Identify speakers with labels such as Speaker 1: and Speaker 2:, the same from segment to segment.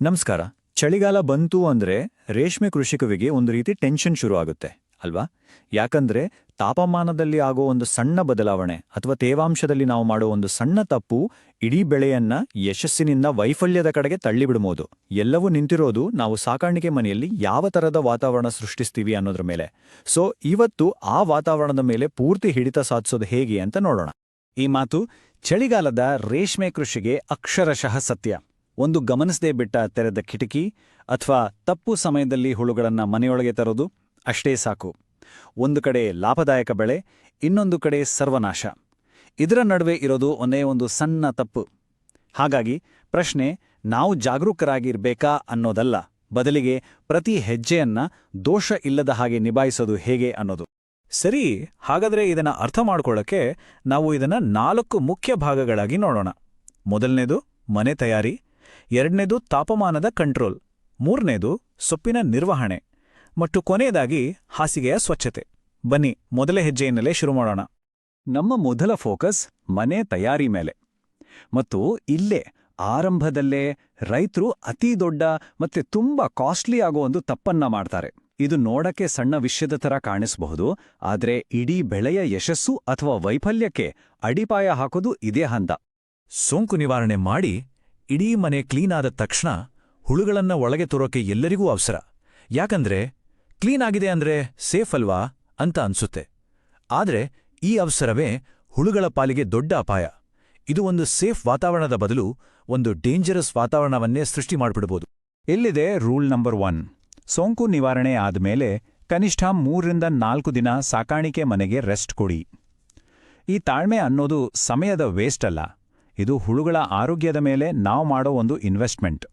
Speaker 1: ನಮಸ್ಕಾರ. ಚಳಿಗಾಲ ಬಂತು ಅಂದ್ರೆ ರೇಷ್ಮೆ ಕೃಷಿಕವಿಗೆ ಒಂದು ರೀತಿ ಟೆನ್ಷನ್ ಶುರು ಆಗುತ್ತೆ, ಅಲ್ವಾ? ಯಾಕಂದ್ರೆ ತಾಪಮಾನದಲ್ಲಿ ಆಗೋ ಒಂದು ಸಣ್ಣ ಬದಲಾವಣೆ ಅಥವಾ ತೇವಾಂಶದಲ್ಲಿ ನಾವು ಮಾಡೋ ಒಂದು ಸಣ್ಣ ತಪ್ಪು ಇಡೀ ಬೆಳೆಯನ್ನ ಯಶಸ್ಸಿನಿಂದ ವೈಫಲ್ಯದ ಕಡೆಗೆ ತಳ್ಳಿಬಿಡ್ಬೋದು ಎಲ್ಲವೂ ನಿಂತಿರೋದು ನಾವು ಸಾಕಾಣಿಕೆ ಮನೆಯಲ್ಲಿ ಯಾವ ತರದ ವಾತಾವರಣ ಸೃಷ್ಟಿಸ್ತೀವಿ ಅನ್ನೋದ್ರ ಮೇಲೆ. ಸೊ ಇವತ್ತು ಆ ವಾತಾವರಣದ ಮೇಲೆ ಪೂರ್ತಿ ಹಿಡಿತ ಸಾಧಿಸೋದು ಹೇಗೆ ಅಂತ ನೋಡೋಣ.
Speaker 2: ಈ ಮಾತು, ಚಳಿಗಾಲದ ರೇಷ್ಮೆ ಕೃಷಿಗೆ ಅಕ್ಷರಶಃ ಸತ್ಯ. ಒಂದು ಗಮನಿಸದೇ ಬಿಟ್ಟ ತೆರೆದ ಕಿಟಕಿ ಅಥವಾ ತಪ್ಪು ಸಮಯದಲ್ಲಿ ಹುಳುಗಳನ್ನ ಮನೆಯೊಳಗೆ ತರೋದು ಅಷ್ಟೇ ಸಾಕು. ಒಂದು ಕಡೆ ಲಾಭದಾಯಕ ಬೆಳೆ, ಇನ್ನೊಂದು ಕಡೆ ಸರ್ವನಾಶ. ಇದರ ನಡುವೆ ಇರೋದು ಒಂದೇ ಒಂದು ಸಣ್ಣ ತಪ್ಪು. ಹಾಗಾಗಿ ಪ್ರಶ್ನೆ, ನಾವು ಜಾಗರೂಕರಾಗಿರ್ಬೇಕಾ ಅನ್ನೋದಲ್ಲ, ಬದಲಿಗೆ ಪ್ರತಿ ಹೆಜ್ಜೆಯನ್ನ ದೋಷ ಇಲ್ಲದ ಹಾಗೆ ನಿಭಾಯಿಸೋದು ಹೇಗೆ ಅನ್ನೋದು. ಸರಿ, ಹಾಗಾದ್ರೆ ಇದನ್ನು ಅರ್ಥ ಮಾಡ್ಕೊಳ್ಳೋಕ್ಕೆ ನಾವು ಇದನ್ನ ನಾಲ್ಕು ಮುಖ್ಯ ಭಾಗಗಳಾಗಿ ನೋಡೋಣ. ಮೊದಲನೇದು, ಮನೆ ತಯಾರಿ ಎರಡನೇದು ತಾಪಮಾನದ ಕಂಟ್ರೋಲ್ ಮೂರನೇದು ಸೊಪ್ಪಿನ ನಿರ್ವಹಣೆ. ಮತ್ತು ಕೊನೆಯದಾಗಿ ಹಾಸಿಗೆಯ ಸ್ವಚ್ಛತೆ. ಬನ್ನಿ, ಮೊದಲ ಹೆಜ್ಜೆಯಿಂದಲೇ ಶುರು ಮಾಡೋಣ. ನಮ್ಮ ಮೊದಲ ಫೋಕಸ್ ಮನೆ ತಯಾರಿ ಮೇಲೆ. ಮತ್ತು ಇಲ್ಲೇ, ಆರಂಭದಲ್ಲೇ ರೈತರು ಅತೀ ದೊಡ್ಡ ಮತ್ತೆ ತುಂಬಾ ಕಾಸ್ಟ್ಲಿ ಆಗೋ ಒಂದು ತಪ್ಪನ್ನ ಮಾಡ್ತಾರೆ. ಇದು ನೋಡಕ್ಕೆ ಸಣ್ಣ ವಿಷಯದ ತರ ಕಾಣಿಸಬಹುದು, ಆದರೆ ಇಡೀ ಬೆಳೆಯ ಯಶಸ್ಸು ಅಥವಾ ವೈಫಲ್ಯಕ್ಕೆ ಅಡಿಪಾಯ ಹಾಕೋದು ಇದೇ ಹಂತ.
Speaker 3: ಸೋಂಕು ನಿವಾರಣೆ ಮಾಡಿ ಇಡೀ ಮನೆ ಕ್ಲೀನ್ ಆದ ತಕ್ಷಣ ಹುಳುಗಳನ್ನ ಒಳಗೆ ತರೋಕೆ ಎಲ್ಲರಿಗೂ ಅವಸರ. ಯಾಕಂದ್ರೆ, ಕ್ಲೀನ್ ಆಗಿದೆ ಅಂದ್ರೆ ಸೇಫ್ ಅಲ್ವಾ? ಅಂತ ಅನ್ಸುತ್ತೆ. ಆದ್ರೆ, ಈ ಅವಸರವೇ ಹುಳುಗಳ ಪಾಲಿಗೆ ದೊಡ್ಡ ಅಪಾಯ. ಇದು ಒಂದು ಸೇಫ್ ವಾತಾವರಣದ ಬದಲು ಒಂದು ಡೇಂಜರಸ್ ವಾತಾವರಣವನ್ನೇ ಸೃಷ್ಟಿ ಮಾಡಿಬಿಡಬಹುದು
Speaker 2: ಎಲ್ಲಿದೆ ರೂಲ್ ನಂಬರ್ ಒನ್. ಸೋಂಕು ನಿವಾರಣೆ ಆದ್ಮೇಲೆ ಕನಿಷ್ಠ ಮೂರರಿಂದ ನಾಲ್ಕು ದಿನ ಸಾಕಾಣಿಕೆ ಮನೆಗೆ ರೆಸ್ಟ್ ಕೊಡಿ. ಈ ತಾಳ್ಮೆ ಅನ್ನೋದು ಸಮಯದ ವೇಸ್ಟ್ ಅಲ್ಲ. ಇದು ಹುಳುಗಳ ಆರೋಗ್ಯದ ಮೇಲೆ ನಾವು ಮಾಡೋ ಒಂದು ಇನ್ವೆಸ್ಟ್ಮೆಂಟ್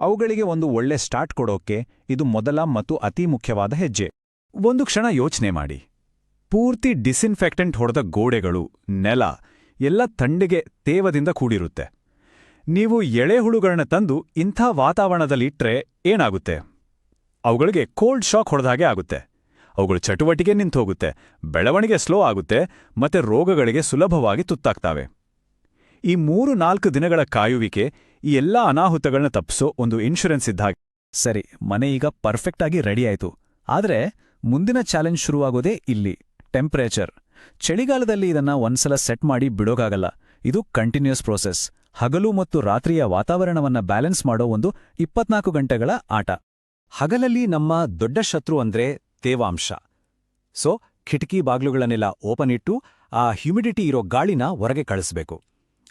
Speaker 2: ಅವುಗಳಿಗೆ ಒಂದು ಒಳ್ಳೆ ಸ್ಟಾರ್ಟ್ ಕೊಡೋಕೆ ಇದು ಮೊದಲ ಮತ್ತು ಅತಿ ಮುಖ್ಯವಾದ ಹೆಜ್ಜೆ. ಒಂದು ಕ್ಷಣ ಯೋಚನೆ ಮಾಡಿ. ಪೂರ್ತಿ ಡಿಸ್ಇನ್ಫೆಕ್ಟೆಂಟ್ ಹೊಡೆದ ಗೋಡೆಗಳು, ನೆಲ, ಎಲ್ಲ ತಣ್ಣಗೆ ತೇವದಿಂದ ಕೂಡಿರುತ್ತೆ. ನೀವು ಎಳೆ ಹುಳುಗಳನ್ನ ತಂದು ಇಂಥ ವಾತಾವರಣದಲ್ಲಿಟ್ರೆ ಏನಾಗುತ್ತೆ? ಅವುಗಳಿಗೆ ಕೋಲ್ಡ್ ಶಾಕ್ ಹೊಡೆದಾಗೆ ಆಗುತ್ತೆ. ಅವುಗಳ ಚಟುವಟಿಕೆ ನಿಂತೋಗುತ್ತೆ, ಬೆಳವಣಿಗೆ ಸ್ಲೋ ಆಗುತ್ತೆ, ಮತ್ತೆ ರೋಗಗಳಿಗೆ ಸುಲಭವಾಗಿ ತುತ್ತಾಗ್ತಾವೆ. ಈ ಮೂರು ನಾಲ್ಕು ದಿನಗಳ ಕಾಯುವಿಕೆ ಈ ಎಲ್ಲ ಅನಾಹುತಗಳನ್ನ ತಪ್ಪಿಸೋ ಒಂದು ಇನ್ಶೂರೆನ್ಸ್ ಇದ್ದಾಗ ಸರಿ, ಮನೆ ಈಗ ಪರ್ಫೆಕ್ಟ್ ಆಗಿ ರೆಡಿ ಆಯ್ತು. ಆದ್ರೆ ಮುಂದಿನ ಚಾಲೆಂಜ್ ಶುರುವಾಗೋದೇ ಇಲ್ಲಿ ಟೆಂಪರೇಚರ್ ಚಳಿಗಾಲದಲ್ಲಿ ಇದನ್ನ ಒಂದ್ಸಲ ಸೆಟ್ ಮಾಡಿ ಬಿಡೋಕಾಗಲ್ಲ. ಇದು ಕಂಟಿನ್ಯೂಸ್ ಪ್ರೋಸೆಸ್ ಹಗಲು ಮತ್ತು ರಾತ್ರಿಯ ವಾತಾವರಣವನ್ನ ಬ್ಯಾಲೆನ್ಸ್ ಮಾಡೋ ಒಂದು ಇಪ್ಪತ್ನಾಲ್ಕು ಗಂಟೆಗಳ ಆಟ. ಹಗಲಲ್ಲಿ ನಮ್ಮ ದೊಡ್ಡ ಶತ್ರು ಅಂದ್ರೆ ತೇವಾಂಶ. ಸೊ ಕಿಟಕಿ ಬಾಗ್ಲುಗಳನ್ನೆಲ್ಲ ಓಪನ್ ಇಟ್ಟು ಆ ಹ್ಯುಮಿಡಿಟಿ ಇರೋ ಗಾಳಿನ ಹೊರಗೆ ಕಳಿಸ್ಬೇಕು.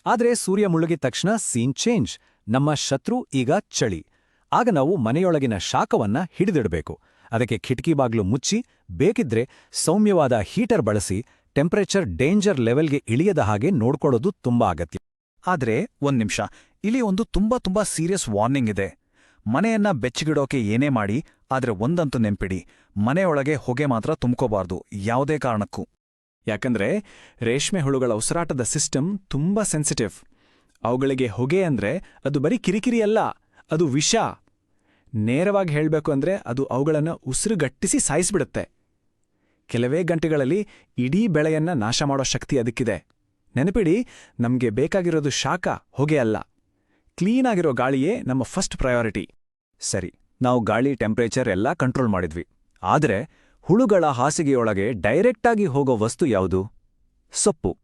Speaker 2: ಆದ್ರೆ ಸೂರ್ಯ ಮುಳುಗಿದ ತಕ್ಷಣ ಸೀನ್ ಚೇಂಜ್. ನಮ್ಮ ಶತ್ರು ಈಗ ಚಳಿ. ಆಗ ನಾವು ಮನೆಯೊಳಗಿನ ಶಾಖವನ್ನ ಹಿಡಿದಿಡಬೇಕು. ಅದಕ್ಕೆ ಕಿಟಕಿ ಬಾಗ್ಲು ಮುಚ್ಚಿ, ಬೇಕಿದ್ರೆ ಸೌಮ್ಯವಾದ ಹೀಟರ್ ಬಳಸಿ, ಟೆಂಪರೇಚರ್ ಡೇಂಜರ್ ಲೆವೆಲ್ಗೆ ಇಳಿಯದ ಹಾಗೆ ನೋಡ್ಕೊಳ್ಳೋದು ತುಂಬಾ ಅಗತ್ಯ. ಆದ್ರೆ ಒಂದು ನಿಮಿಷ, ಇಲ್ಲಿ ಒಂದು ತುಂಬಾ ತುಂಬಾ ಸೀರಿಯಸ್ ವಾರ್ನಿಂಗ್ ಇದೆ. ಮನೆಯನ್ನ ಬೆಚ್ಚಗಿಡೋಕೆ ಏನೇ ಮಾಡಿ, ಆದ್ರೆ ಒಂದಂತೂ ನೆನ್ಪಿಡಿ, ಮನೆಯೊಳಗೆ ಹೊಗೆ ಮಾತ್ರ ತುಂಬ್ಕೋಬಾರ್ದು, ಯಾವುದೇ ಕಾರಣಕ್ಕೂ. ಯಾಕಂದ್ರೆ ರೇಷ್ಮೆ ಹುಳುಗಳ ಉಸಿರಾಟದ ಸಿಸ್ಟಮ್ ತುಂಬಾ ಸೆನ್ಸಿಟಿವ್ ಅವುಗಳಿಗೆ ಹೊಗೆ ಅಂದ್ರೆ ಅದು ಬರೀ ಕಿರಿಕಿರಿ ಅಲ್ಲ, ಅದು ವಿಷ. ನೇರವಾಗಿ ಹೇಳಬೇಕು ಅಂದ್ರೆ ಅದು ಅವುಗಳನ್ನು ಉಸಿರುಗಟ್ಟಿಸಿ ಸಾಯಿಸಿಬಿಡುತ್ತೆ. ಕೆಲವೇ ಗಂಟೆಗಳಲ್ಲಿ ಇಡೀ ಬೆಳೆಯನ್ನ ನಾಶ ಮಾಡೋ ಶಕ್ತಿ ಅದಕ್ಕಿದೆ. ನೆನಪಿಡಿ, ನಮ್ಗೆ ಬೇಕಾಗಿರೋದು ಶಾಖ, ಹೊಗೆ ಅಲ್ಲ. ಕ್ಲೀನ್ ಆಗಿರೋ ಗಾಳಿಯೇ ನಮ್ಮ ಫಸ್ಟ್ ಪ್ರಯಾರಿಟಿ ಸರಿ, ನಾವು ಗಾಳಿ ಟೆಂಪರೇಚರ್ ಎಲ್ಲ ಕಂಟ್ರೋಲ್ ಮಾಡಿದ್ವಿ. ಆದ್ರೆ ಹುಳುಗಳ ಹಾಸಿಗೆಯೊಳಗೆ ಡೈರೆಕ್ಟಾಗಿ ಹೋಗೋ ವಸ್ತು ಯಾವುದು? ಸೊಪ್ಪು.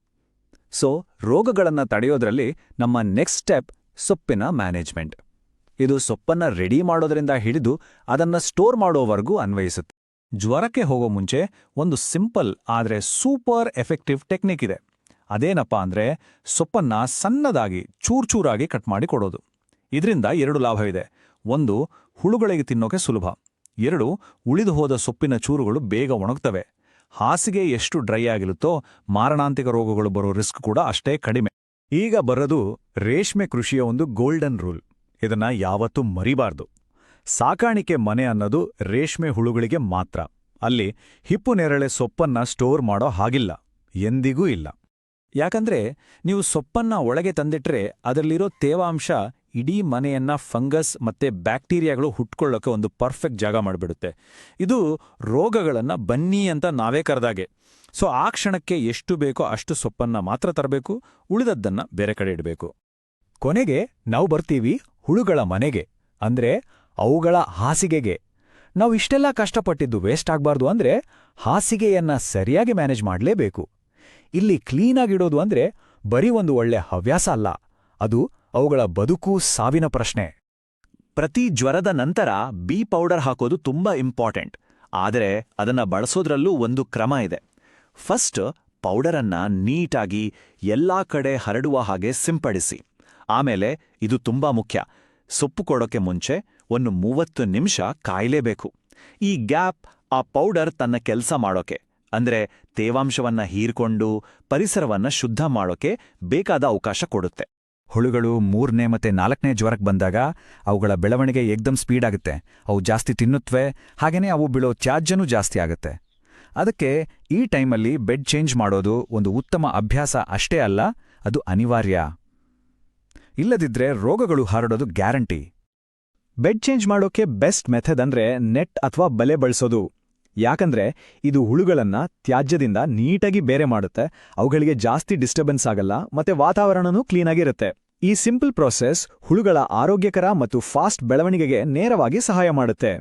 Speaker 2: ಸೊ, ರೋಗಗಳನ್ನ ತಡೆಯೋದ್ರಲ್ಲಿ ನಮ್ಮ ನೆಕ್ಸ್ಟ್ ಸ್ಟೆಪ್ ಸೊಪ್ಪಿನ ಮ್ಯಾನೇಜ್ಮೆಂಟ್. ಇದು ಸೊಪ್ಪನ್ನ ರೆಡಿ ಮಾಡೋದ್ರಿಂದ ಹಿಡಿದು ಅದನ್ನ ಸ್ಟೋರ್ ಮಾಡೋವರೆಗೂ ಅನ್ವಯಿಸುತ್ತೆ. ಜ್ವರಕ್ಕೆ ಹೋಗೋ ಮುಂಚೆ ಒಂದು ಸಿಂಪಲ್ ಆದ್ರೆ ಸೂಪರ್ ಎಫೆಕ್ಟಿವ್ ಟೆಕ್ನಿಕ್ ಇದೆ. ಅದೇನಪ್ಪಾ ಅಂದ್ರೆ ಸೊಪ್ಪನ್ನ ಸಣ್ಣದಾಗಿ ಚೂರ್ಚೂರಾಗಿ ಕಟ್ ಮಾಡಿ ಕೊಡೋದು. ಇದರಿಂದ ಎರಡು ಲಾಭವಿದೆ. ಒಂದು, ಹುಳುಗಳಿಗೆ ತಿನ್ನೋಕೆ ಸುಲಭ. ಎರಡು ಉಳಿದು ಹೋದ ಸೊಪ್ಪಿನ ಚೂರುಗಳು ಬೇಗ ಒಣಗ್ತವೆ. ಹಾಸಿಗೆ ಎಷ್ಟು ಡ್ರೈ ಆಗಿರುತ್ತೋ ಮಾರಣಾಂತಿಕ ರೋಗಗಳು ಬರೋ ರಿಸ್ಕ್ ಕೂಡ ಅಷ್ಟೇ ಕಡಿಮೆ. ಈಗ ಬರೋದು ರೇಷ್ಮೆ ಕೃಷಿಯ ಒಂದು ಗೋಲ್ಡನ್ ರೂಲ್. ಇದನ್ನ ಯಾವತ್ತೂ ಮರಿಬಾರ್ದು. ಸಾಕಾಣಿಕೆ ಮನೆ ಅನ್ನೋದು ರೇಷ್ಮೆ ಹುಳುಗಳಿಗೆ ಮಾತ್ರ. ಅಲ್ಲಿ ಹಿಪ್ಪು ನೆರಳೆ ಸೊಪ್ಪನ್ನ ಸ್ಟೋರ್ ಮಾಡೋ ಹಾಗಿಲ್ಲ. ಎಂದಿಗೂ ಇಲ್ಲ. ಯಾಕಂದ್ರೆ ನೀವು ಸೊಪ್ಪನ್ನ ಒಳಗೆ ತಂದಿಟ್ರೆ ಅದರಲ್ಲಿರೋ ತೇವಾಂಶ ಇಡೀ ಮನೆಯನ್ನ ಫಂಗಸ್ ಮತ್ತೆ ಬ್ಯಾಕ್ಟೀರಿಯಾಗಳು ಹುಟ್ಕೊಳ್ಳೋಕೆ ಒಂದು ಪರ್ಫೆಕ್ಟ್ ಜಾಗ ಮಾಡಿಬಿಡುತ್ತೆ. ಇದು ರೋಗಗಳನ್ನ ಬನ್ನಿ ಅಂತ ನಾವೇ ಕರೆದಾಗೆ. ಸೊ, ಆ ಕ್ಷಣಕ್ಕೆ ಎಷ್ಟು ಬೇಕೋ ಅಷ್ಟು ಸೊಪ್ಪನ್ನ ಮಾತ್ರ ತರಬೇಕು, ಉಳಿದದ್ದನ್ನ ಬೇರೆ ಕಡೆ ಇಡಬೇಕು. ಕೊನೆಗೆ ನಾವು ಬರ್ತೀವಿ ಹುಳುಗಳ ಮನೆಗೆ,
Speaker 1: ಅಂದ್ರೆ ಅವುಗಳ ಹಾಸಿಗೆಗೆ. ನಾವು ಇಷ್ಟೆಲ್ಲ ಕಷ್ಟಪಟ್ಟಿದ್ದು ವೇಸ್ಟ್ ಆಗಬಾರ್ದು ಅಂದ್ರೆ ಹಾಸಿಗೆಯನ್ನ ಸರಿಯಾಗಿ ಮ್ಯಾನೇಜ್ ಮಾಡಲೇಬೇಕು. ಇಲ್ಲಿ ಕ್ಲೀನಾಗಿಡೋದು ಅಂದ್ರೆ ಬರೀ ಒಂದು ಒಳ್ಳೆ ಹವ್ಯಾಸ ಅಲ್ಲ, ಅದು ಅವುಗಳ ಬದುಕು ಸಾವಿನ ಪ್ರಶ್ನೆ.
Speaker 4: ಪ್ರತಿ ಜ್ವರದ ನಂತರ ಬಿ ಪೌಡರ್ ಹಾಕೋದು ತುಂಬಾ ಇಂಪಾರ್ಟೆಂಟ್. ಆದರೆ ಅದನ್ನ ಬಳಸೋದ್ರಲ್ಲೂ ಒಂದು ಕ್ರಮ ಇದೆ. ಫಸ್ಟ್ ಪೌಡರನ್ನ ನೀಟಾಗಿ ಎಲ್ಲಾ ಕಡೆ ಹರಡುವ ಹಾಗೆ ಸಿಂಪಡಿಸಿ. ಆಮೇಲೆ ಇದು ತುಂಬಾ ಮುಖ್ಯ. ಸೊಪ್ಪು ಕೊಡೋಕೆ ಮುಂಚೆ ಒಂದು ಮೂವತ್ತು ನಿಮಿಷ ಕಾಯಲೇಬೇಕು. ಈ ಗ್ಯಾಪ್ ಆ ಪೌಡರ್ ತನ್ನ ಕೆಲಸ ಮಾಡೋಕೆ, ಅಂದ್ರೆ ತೇವಾಂಶವನ್ನ ಹೀರ್ಕೊಂಡು ಪರಿಸರವನ್ನ ಶುದ್ಧ ಮಾಡೋಕೆ ಬೇಕಾದ ಅವಕಾಶ ಕೊಡುತ್ತೆ.
Speaker 1: ಹುಳುಗಳು ಮೂರನೇ ಮತ್ತೆ ನಾಲ್ಕನೇ ಜ್ವರಕ್ಕೆ ಬಂದಾಗ ಅವುಗಳ ಬೆಳವಣಿಗೆ ಏಕ್ದಮ್ ಸ್ಪೀಡ್ ಆಗುತ್ತೆ. ಅವು ಜಾಸ್ತಿ ತಿನ್ನುತ್ತವೆ ಹಾಗೇನೇ ಅವು ಬೀಳೋ ತ್ಯಾಜ್ಯನೂ ಜಾಸ್ತಿ ಆಗುತ್ತೆ. ಅದಕ್ಕೆ ಈ ಟೈಮಲ್ಲಿ ಬೆಡ್ ಚೇಂಜ್ ಮಾಡೋದು ಒಂದು ಉತ್ತಮ ಅಭ್ಯಾಸ ಅಷ್ಟೇ ಅಲ್ಲ, ಅದು ಅನಿವಾರ್ಯ. ಇಲ್ಲದಿದ್ರೆ ರೋಗಗಳು ಹರಡೋದು ಗ್ಯಾರಂಟಿ. ಬೆಡ್ ಚೇಂಜ್ ಮಾಡೋಕೆ ಬೆಸ್ಟ್ ಮೆಥಡ್ ಅಂದ್ರೆ ನೆಟ್ ಅಥವಾ ಬಲೆ ಬಳಸೋದು. ಯಾಕಂದ್ರೆ ಇದು ಹುಳುಗಳನ್ನ ತ್ಯಾಜ್ಯದಿಂದ ನೀಟಾಗಿ ಬೇರೆ ಮಾಡುತ್ತೆ, ಅವುಗಳಿಗೆ ಜಾಸ್ತಿ ಡಿಸ್ಟರ್ಬೆನ್ಸ್ ಆಗಲ್ಲ, ಮತ್ತೆ ವಾತಾವರಣನೂ ಕ್ಲೀನಾಗಿರುತ್ತೆ ಈ ಸಿಂಪಲ್ ಪ್ರೋಸೆಸ್ ಹುಳುಗಳ ಆರೋಗ್ಯಕರ ಮತ್ತು ಫಾಸ್ಟ್ ಬೆಳವಣಿಗೆಗೆ ನೇರವಾಗಿ ಸಹಾಯ ಮಾಡುತ್ತೆ.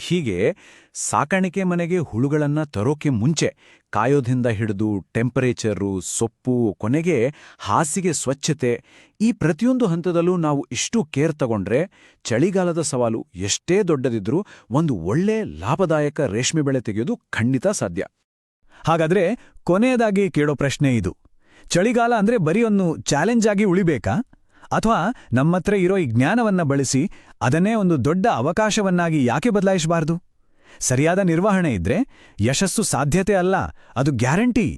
Speaker 3: ಹೀಗೆ ಸಾಕಾಣಿಕೆ ಮನೆಗೆ ಹುಳುಗಳನ್ನ ತರೋಕೆ ಮುಂಚೆ ಕಾಯೋದಿಂದ ಹಿಡಿದು ಟೆಂಪರೇಚರು, ಸೊಪ್ಪು, ಕೊನೆಗೆ ಹಾಸಿಗೆ ಸ್ವಚ್ಛತೆ ಈ ಪ್ರತಿಯೊಂದು ಹಂತದಲ್ಲೂ ನಾವು ಇಷ್ಟು ಕೇರ್ ತಗೊಂಡ್ರೆ ಚಳಿಗಾಲದ ಸವಾಲು ಎಷ್ಟೇ ದೊಡ್ಡದಿದ್ರೂ ಒಂದು ಒಳ್ಳೆ ಲಾಭದಾಯಕ ರೇಷ್ಮೆ ಬೆಳೆ ತೆಗೆಯೋದು ಖಂಡಿತ ಸಾಧ್ಯ.
Speaker 1: ಹಾಗಾದ್ರೆ ಕೊನೆಯದಾಗಿ ಕೇಳೋ ಪ್ರಶ್ನೆ ಇದು. ಚಳಿಗಾಲ ಅಂದ್ರೆ ಬರೀ ಒಂದು ಚಾಲೆಂಜ್ ಆಗಿ ಉಳಿಬೇಕಾ? ಅಥವಾ ನಮ್ಮತ್ರ ಇರೋ ಈ ಜ್ಞಾನವನ್ನ ಬಳಸಿ ಅದನ್ನೇ ಒಂದು ದೊಡ್ಡ ಅವಕಾಶವನ್ನಾಗಿ ಯಾಕೆ ಬದಲಾಯಿಸಬಾರ್ದು? ಸರಿಯಾದ ನಿರ್ವಹಣೆ ಇದ್ರೆ ಯಶಸ್ಸು ಸಾಧ್ಯತೆ ಅಲ್ಲ, ಅದು ಗ್ಯಾರಂಟಿ.